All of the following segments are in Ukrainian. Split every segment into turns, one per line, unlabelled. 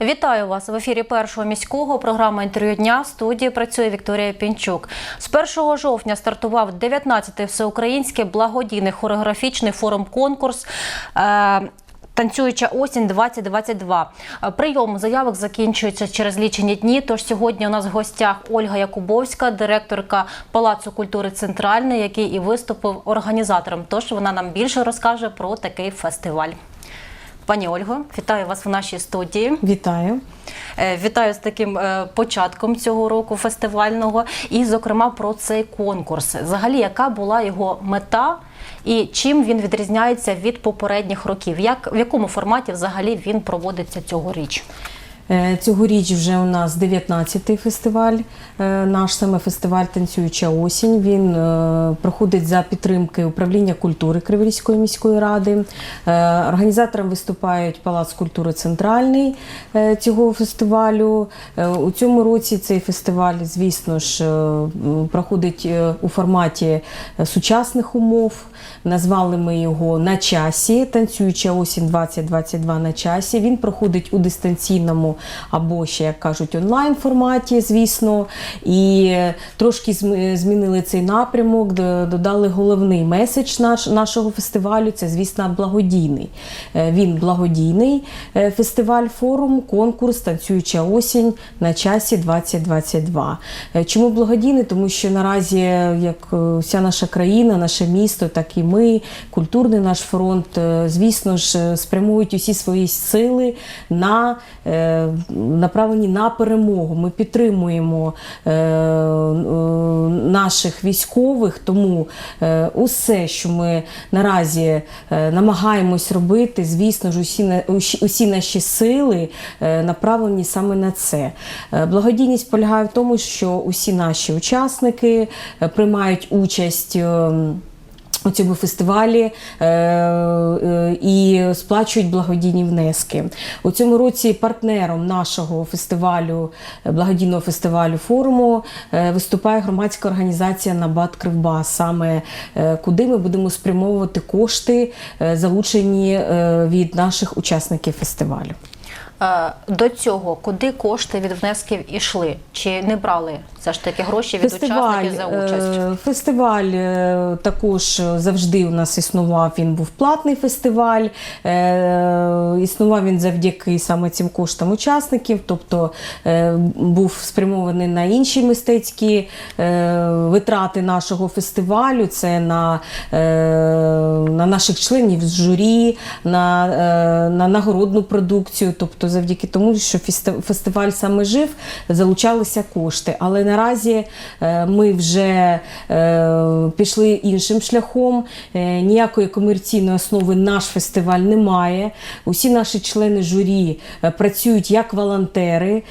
Вітаю вас в ефірі першого міського. Програма інтерв'ю дня в студії працює Вікторія Пінчук. З 1 жовтня стартував 19-й всеукраїнський благодійний хореографічний форум-конкурс. е, Танцююча осінь 2022. Е, Прийом заявок закінчується через лічені дні. Тож сьогодні у нас в гостях Ольга Якубовська, директорка Палацу культури Центральний, який і виступив організатором. Тож вона нам більше розкаже про такий фестиваль. Пані Ольго, вітаю вас в нашій студії.
Вітаю.
Е, Вітаю з таким е, початком цього року фестивального, і, зокрема, про цей конкурс. Взагалі, яка була його мета і чим він відрізняється від попередніх років? Як в якому форматі взагалі він проводиться цьогоріч?
Е, Цьогоріч вже у нас 19-й фестиваль, е, наш саме фестиваль Танцююча осінь. Він е, проходить за підтримки управління культури Криворізької міської ради. Організатором виступають Палац культури Центральний цього фестивалю. У цьому році цей фестиваль, звісно ж, проходить у форматі сучасних умов. Назвали ми його на часі. Танцююча осінь 2022 на часі. Він проходить у дистанційному або ще, як кажуть, онлайн форматі, звісно. І трошки змінили цей напрямок, додали головний меседж наш, нашого фестивалю. Це, звісно, благодійний. Е, Він благодійний е, фестиваль, форум, конкурс Танцююча осінь на часі 2022. Е, Чому благодійний? Тому що наразі, як вся наша країна, наше місто, так і ми, культурний наш фронт, звісно ж, спрямують усі свої сили на направлені на перемогу. Ми підтримуємо е, е, наших військових, тому е, усе, що ми наразі намагаємось робити, звісно ж, усі, усі, наші сили направлені саме на це. Благодійність полягає в тому, що усі наші учасники приймають участь. У цьому фестивалі е, е, і сплачують благодійні внески. У цьому році партнером нашого фестивалю, е, благодійного фестивалю форуму виступає громадська організація Набат Кривбас, саме куди ми будемо спрямовувати кошти, залучені від наших учасників фестивалю.
Е, До цього куди кошти від внесків ішли? Чи не брали все ж таки гроші від учасників за участь?
е, Фестиваль е, також завжди у нас існував. Він був платний фестиваль. Існував він завдяки саме цим коштам учасників, тобто був спрямований на інші мистецькі витрати нашого фестивалю. Це на, на наших членів з журі, на, на нагородну продукцію. Тобто, завдяки тому, що фестиваль саме жив, залучалися кошти. Але наразі е, ми вже е, пішли іншим шляхом. Е, Ніякої комерційної основи наш фестиваль не має. Усі наші члени журі працюють як волонтери.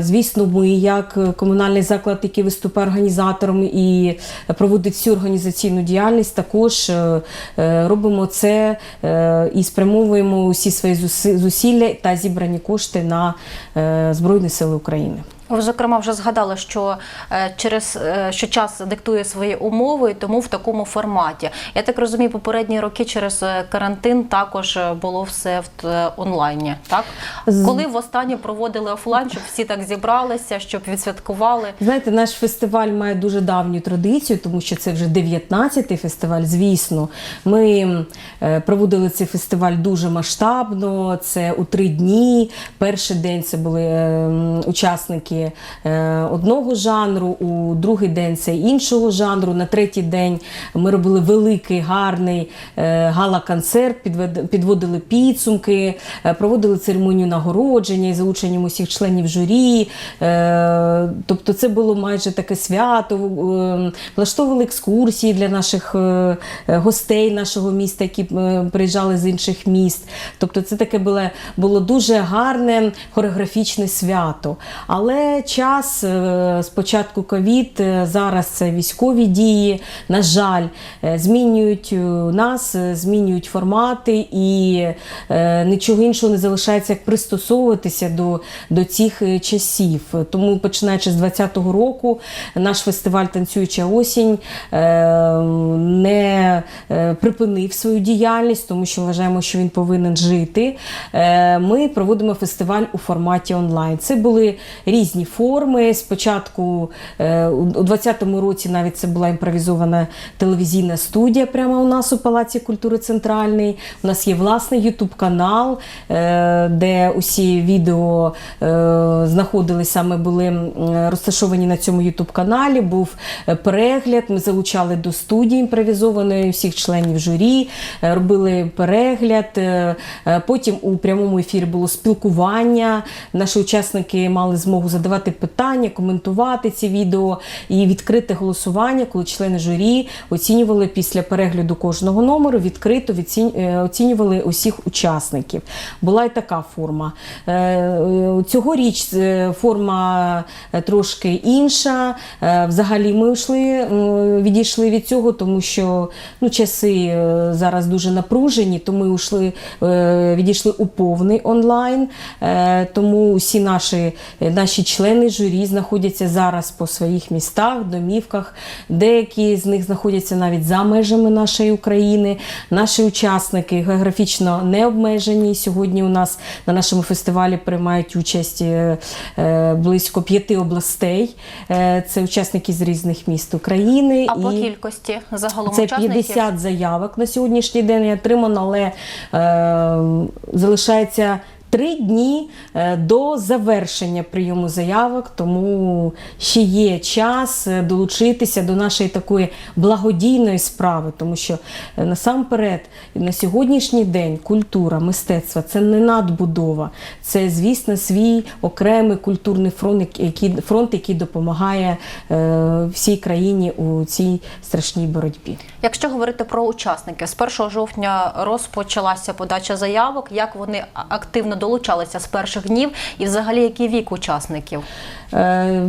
Звісно, ми, як комунальний заклад, який виступає організатором і проводить всю організаційну діяльність, також робимо це і спрямовуємо усі свої зусилля та зібрані кошти на е, Збройні Сили України.
Ви, зокрема, вже згадали, що е, через е, що час диктує свої умови, і тому в такому форматі. Я так розумію, попередні роки через е, карантин також було все в онлайні. Так коли востаннє проводили офлайн, щоб всі так зібралися, щоб відсвяткували.
Знаєте, наш фестиваль має дуже давню традицію, тому що це вже 19-й фестиваль. Звісно, ми проводили цей фестиваль дуже масштабно. Це у три дні. Перший день це були е, учасники е, одного жанру, у другий день це іншого жанру. На третій день ми робили великий гарний е, гала-концерт, підводили підсумки, е, проводили церемонію нагородження із залученням усіх членів журі. Тобто це було майже таке свято. Влаштовували екскурсії для наших гостей нашого міста, які приїжджали з інших міст. Тобто це таке було, було дуже гарне хореографічне свято. Але Час е, спочатку ковід, е, зараз це військові дії. На жаль, е, змінюють нас, змінюють формати, і нічого іншого не залишається, як пристосовуватися до, до цих часів. Тому, починаючи з 2020 року, наш фестиваль Танцююча осінь не припинив свою діяльність, тому що вважаємо, що він повинен жити. Ми проводимо фестиваль у форматі онлайн. Це були різні форми. Спочатку е, у 2020 році навіть це була імпровізована телевізійна студія прямо у нас у Палаці культури Центральний. У нас є власний Ютуб канал, е, де усі відео е, знаходились саме були розташовані на цьому Ютуб каналі. Був перегляд. Ми залучали до студії імпровізованої всіх членів журі, робили перегляд. Потім у прямому ефірі було спілкування. Наші учасники мали змогу задавати питання, коментувати ці відео і відкрите голосування, коли члени журі оцінювали після перегляду кожного номеру, відкрито е, оцінювали усіх учасників. Була і така форма. Е, е, Цьогоріч форма трошки інша. Взагалі ми йшли, відійшли від цього, тому що ну, часи зараз дуже напружені, то ми ушли, е, відійшли у повний онлайн. Тому усі наші, наші члени журі знаходяться зараз по своїх містах, домівках. Деякі з них знаходяться навіть за межами нашої України. Наші учасники географічно не обмежені. Сьогодні у нас на нашому фестивалі приймають участь е, е, близько п'яти областей. Е, Це учасники з різних міст України.
А по
І-
кількості загалом
це
учасників?
50 заявок на сьогоднішній день отримано, але е, залишається три дні е, до завершення прийому заявок, тому ще є час е, долучитися до нашої такої благодійної справи, тому що е, насамперед на сьогоднішній день культура, мистецтво це не надбудова, це, звісно, свій окремий культурний фронт, який, фронт, який допомагає всій країні у цій страшній боротьбі.
Якщо говорити про учасників, з 1 жовтня розпочалася подача заявок. Як вони активно долучалися з перших днів, і взагалі який вік учасників?
Е,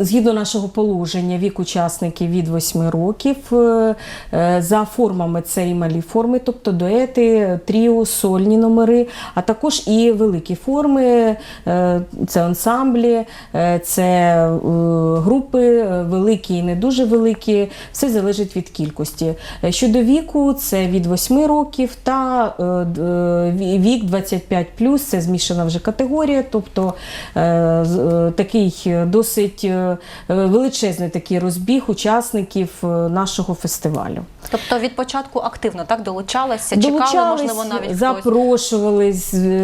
Згідно нашого положення, вік учасників від 8 років. Е, е, За формами це і малі форми, тобто дуети, тріо, сольні номери, а також і великі форми, це ансамблі, це групи, великі і не дуже великі. Все залежить від кількості. Щодо віку, це від 8 років та вік 25+, це змішана вже категорія, тобто е, е, такий досить е, величезний такий розбіг учасників нашого фестивалю.
Тобто від початку активно так долучалися, чекали, можливо, навіть
запрошували,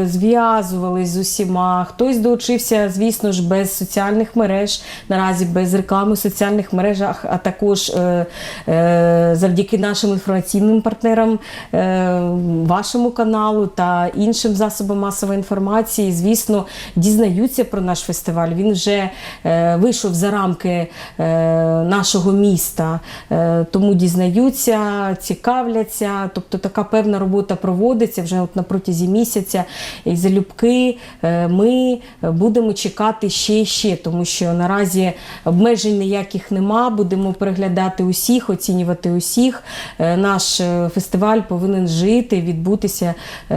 зв'язувались з усіма. Хтось долучився, звісно ж, без соціальних мереж, наразі без реклами в соціальних мережах, а також е, е, завдяки нашим інформаційним партнерам, е, вашому каналу та іншим засобам масової інформації, звісно, дізнаються про наш фестиваль. Він вже е, вийшов за рамки е, нашого міста, е, тому дізнаються, цікавляться. Тобто така певна робота проводиться вже от на протязі місяця. І залюбки е, ми будемо чекати ще і ще, тому що наразі обмежень ніяких нема. Будемо переглядати усіх, оцінювати усіх. Е, Наш е, фестиваль повинен жити, відбутися е,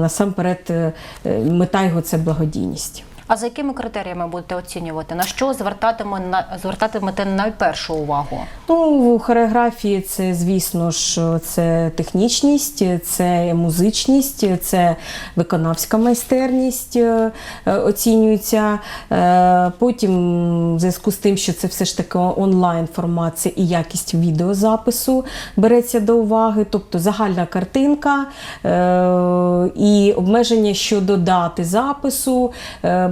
насамперед. Е, Мета його це благодійність.
А за якими критеріями будете оцінювати? На що звертатиме на звертатимете найпершу увагу?
Ну, в хореографії це, звісно ж, це технічність, це музичність, це виконавська майстерність е, оцінюється. Е, Потім, в зв'язку з тим, що це все ж таки онлайн формат, це і якість відеозапису береться до уваги, тобто загальна картинка е, і обмеження щодо дати запису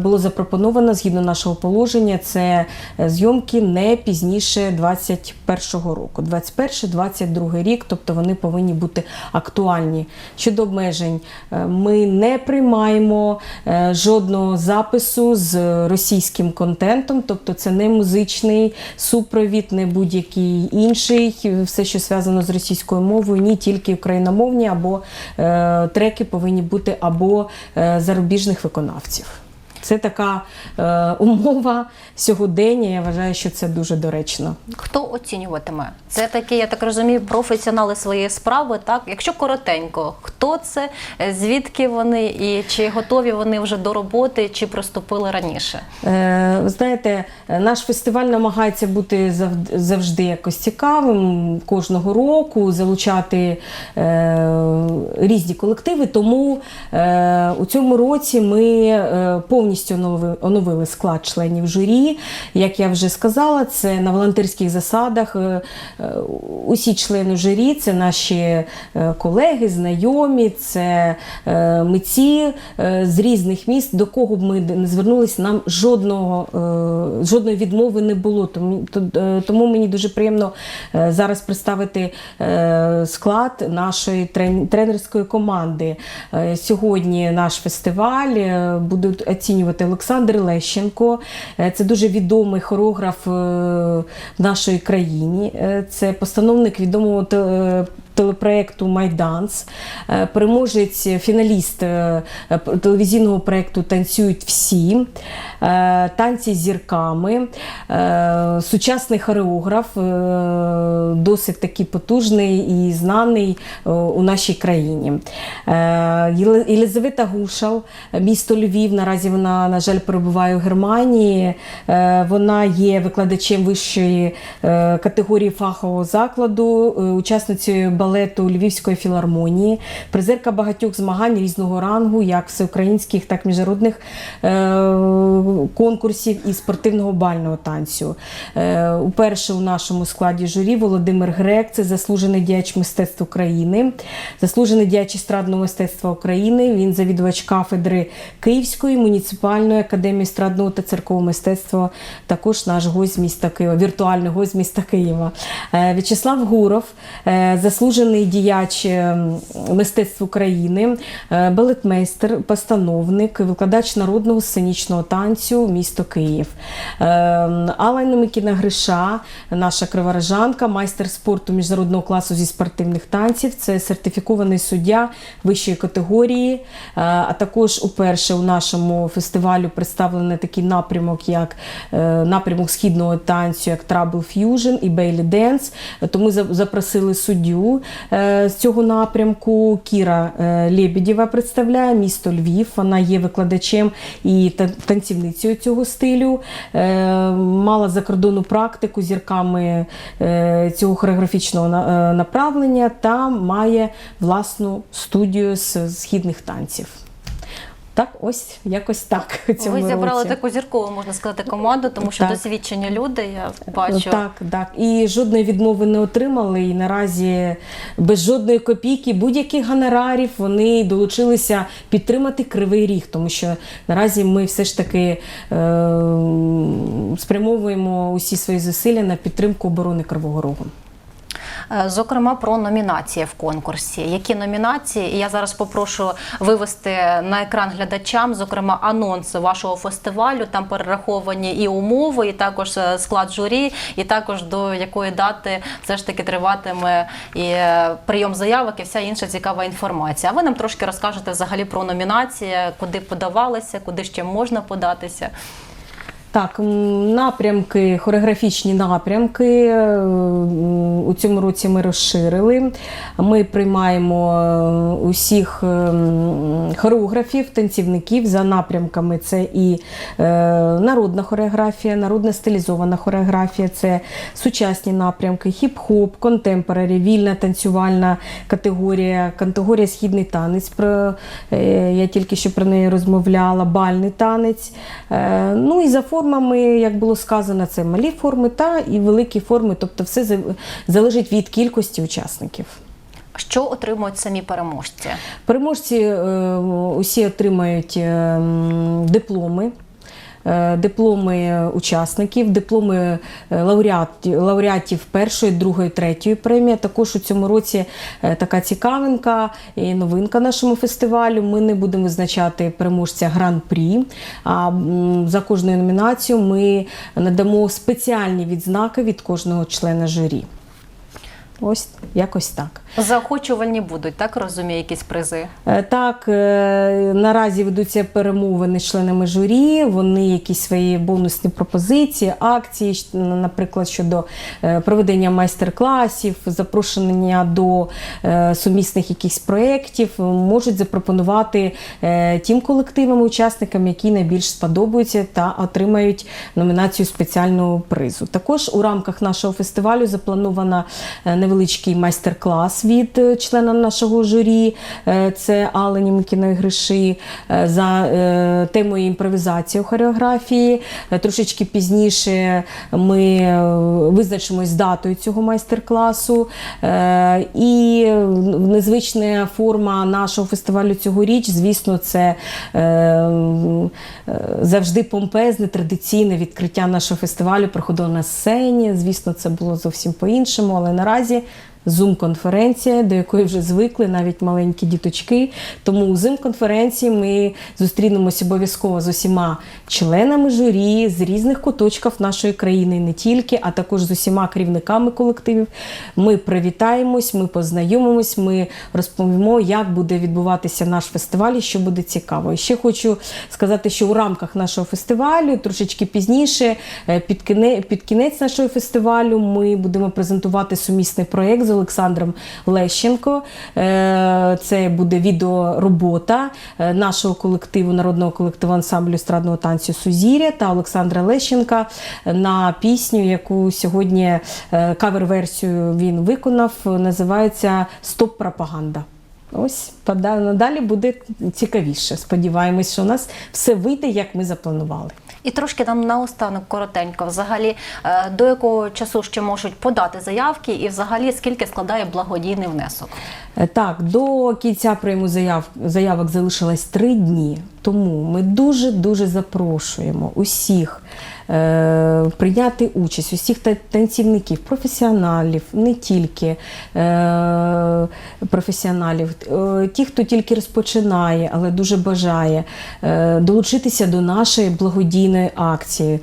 було запропоновано згідно нашого положення. Це е, зйомки не пізніше 21-го року. 21-22 рік, тобто вони повинні бути актуальні. Щодо обмежень, е, ми не приймаємо е, жодного запису з російським контентом, тобто це не музичний супровід, не будь-який інший, все, що зв'язано з російською мовою, ні тільки україномовні або треки повинні бути або зарубіжних виконавців. Це така е, умова сьогодення. Я вважаю, що це дуже доречно.
Хто оцінюватиме? Це такі, я так розумію, професіонали своєї справи. Так, якщо коротенько, хто це, е, звідки вони і чи готові вони вже до роботи, чи приступили раніше?
Е, Ви знаєте, наш фестиваль намагається бути завжди якось цікавим кожного року, залучати е, різні колективи. Тому е, у цьому році ми е, повністю онови- оновили склад членів журі. Як я вже сказала, це на волонтерських засадах. е, е, Усі члени журі це наші е, колеги, знайомі, це митці з різних міст, до кого б ми не звернулися, нам жодного, жодної відмови не було. Тому, то- тому мені дуже приємно зараз представити склад нашої тренерської команди. Сьогодні наш фестиваль будуть оцінювати Олександр Лещенко. Е, Це дуже відомий хореограф е, в нашій країні. Е, Це постановник відомого те- е, телепроекту Майданс, е, переможець, фіналіст е, е, телевізійного проекту Танцюють всі, е, танці з зірками, е, сучасний хореограф, е, досить такий потужний і знаний е, у нашій країні. Е, Єлизавета Гушал, місто Львів. Наразі вона, на жаль, перебуває у Германії. Е, Вона є викладачем вищої е, категорії фахового закладу, е, учасницею балету Львівської філармонії, призерка багатьох змагань різного рангу, як всеукраїнських, так і міжнародних е, конкурсів і спортивного бального танцю. Е, Уперше у нашому складі журі Володимир Грек, це заслужений діяч мистецтв України, заслужений діяч естрадного мистецтва України. Він завідувач кафедри Київської муніципальної академії естрадного та церкового мистецтва. Також наш гость міста Києва, віртуальний гость міста Києва. Е, В'ячеслав Гуров, е, заслужений діяч е, мистецтв України, е, балетмейстер, постановник, викладач народного сценічного танцю місто Київ. Е, Алла Немикіна Гриша, наша криворожанка, майстер спорту міжнародного класу зі спортивних танців. Це сертифікований суддя вищої категорії. Е, А також уперше у нашому фестивалю представлений такий напрямок, як е, напрямок східного танцю, як Trouble Fusion і Bailey Dance. Тому за- запросили суддю з цього напрямку. Кіра Лєбідєва представляє місто Львів. Вона є викладачем і танцівницею цього стилю. Е, Мала закордонну практику зірками е, цього хореографічного е, направлення та має власну студію з східних танців. Так, ось якось так. цьому
Ви зібрали
році.
таку зіркову, можна сказати, команду, тому що
Так.
досвідчені люди, я бачу.
Так, так. І жодної відмови не отримали. І наразі без жодної копійки, будь-яких гонорарів вони долучилися підтримати кривий ріг, тому що наразі ми все ж таки е- спрямовуємо усі свої зусилля на підтримку оборони Кривого Рогу.
Е, Зокрема, про номінації в конкурсі. Які номінації? Я зараз попрошу вивести на екран глядачам, зокрема, анонси вашого фестивалю. Там перераховані і умови, і також е, склад журі, і також до якої дати все ж таки триватиме і е, прийом заявок, і вся інша цікава інформація. А ви нам трошки розкажете взагалі про номінації, куди подавалися, куди ще можна податися.
Так, напрямки, хореографічні напрямки е, у цьому році ми розширили. Ми приймаємо е, усіх е, хореографів, танцівників за напрямками. Це і народна хореографія, народна стилізована хореографія, це сучасні напрямки, хіп-хоп, контемпорарі, вільна танцювальна категорія, категорія східний танець. Про, я тільки що про неї розмовляла, бальний танець. Ну і за формами, як було сказано, це малі форми та і великі форми, тобто все залежить від кількості учасників.
Що отримують самі переможці?
Переможці е, усі отримають е, дипломи. Е, Дипломи учасників, дипломи е, лауреатів, лауреатів першої, другої, третьої премії. Також у цьому році е, така цікавинка і новинка нашому фестивалю. Ми не будемо визначати переможця гран-прі. А за кожною номінацією ми надамо спеціальні відзнаки від кожного члена журі. Ось якось так.
Заохочувальні будуть, так розумію, якісь призи.
Е, Так, е, наразі ведуться перемовини з членами журі. Вони якісь свої бонусні пропозиції, акції, наприклад, щодо е, проведення майстер-класів, запрошення до сумісних якихось проєктів, можуть запропонувати тим колективам, учасникам, які найбільш сподобаються та отримають номінацію спеціального призу. Також у рамках нашого фестивалю заплановано е, невеличкий майстер-клас від е, члена нашого журі. Е, Це Алла Німкіної Гриши е, за темою імпровізації у хореографії. Трошечки пізніше ми визначимось з датою цього майстер-класу. І незвична форма нашого фестивалю цьогоріч, звісно, це завжди помпезне, традиційне відкриття нашого фестивалю проходило на сцені. Звісно, це було зовсім по-іншому, але наразі. Зум-конференція, до якої вже звикли навіть маленькі діточки. Тому у Зум-конференції ми зустрінемося обов'язково з усіма членами журі з різних куточків нашої країни, не тільки, а також з усіма керівниками колективів. Ми привітаємось, ми познайомимось, ми розповімо, як буде відбуватися наш фестиваль і що буде цікаво. І ще хочу сказати, що у рамках нашого фестивалю трошечки пізніше, е, під кінець нашого фестивалю, ми будемо презентувати сумісний проєкт з Олександром Лещенко. Е, Це буде відеоробота е, нашого колективу, народного колективу ансамблю естрадного танцю Сузір'я та Олександра Лещенка на пісню, яку сьогодні е, кавер-версію він виконав. Називається Стоп пропаганда. Ось надалі буде цікавіше. Сподіваємось, що у нас все вийде, як ми запланували.
І трошки нам наостанок коротенько. Взагалі, е, до якого часу ще можуть подати заявки, і взагалі скільки складає благодійний внесок?
Е, Так, до кінця прийму заяв, заявок залишилось три дні. Тому ми дуже дуже запрошуємо усіх е, прийняти участь, усіх танцівників, професіоналів, не тільки е, професіоналів, е, ті, хто тільки розпочинає, але дуже бажає е, долучитися до нашої благодійної акції.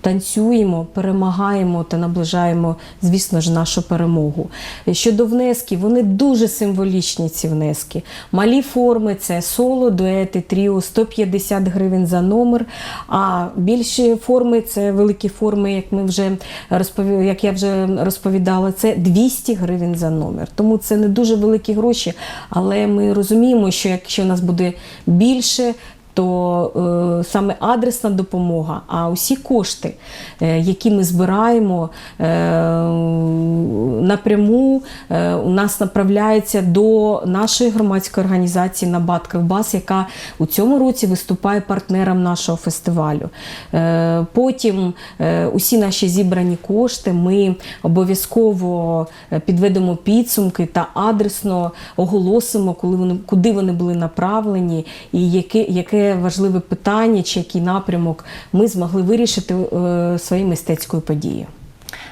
Танцюємо, перемагаємо та наближаємо, звісно ж, нашу перемогу. Щодо внесків, вони дуже символічні, ці внески. Малі форми це соло, дуети, тріо, 150 гривень за номер. А більші форми це великі форми, як ми вже розпові... як я вже розповідала, це 200 гривень за номер. Тому це не дуже великі гроші, але ми розуміємо, що якщо нас буде більше. То е, саме адресна допомога, а усі кошти, е, які ми збираємо е, напряму, у нас направляються до нашої громадської організації «Набат Кривбас», яка у цьому році виступає партнером нашого фестивалю. Потім усі наші зібрані кошти ми обов'язково підведемо підсумки та адресно оголосимо, коли вони, куди вони були направлені, і яке важливе питання чи який напрямок ми змогли вирішити е, своєю мистецькою подією.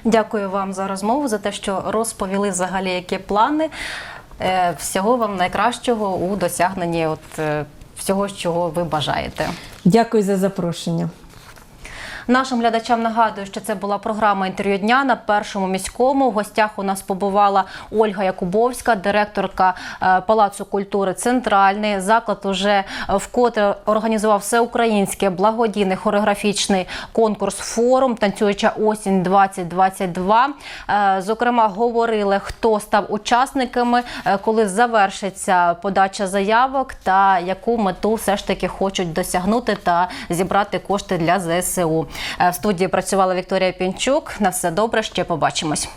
Дякую вам за розмову, за те, що розповіли взагалі, які плани. Е, Всього вам найкращого у досягненні от, е, всього, чого ви бажаєте.
Дякую за запрошення.
Нашим глядачам нагадую, що це була програма інтерв'ю дня на першому міському. В гостях у нас побувала Ольга Якубовська, директорка е, Палацу культури Центральний. Заклад уже вкотре організував всеукраїнський благодійний хореографічний конкурс форум Танцююча осінь 2022. Е, Зокрема, говорили, хто став учасниками, е, коли завершиться подача заявок та яку мету все ж таки хочуть досягнути та зібрати кошти для ЗСУ. Е, В студії працювала Вікторія Пінчук. На все добре, ще побачимось.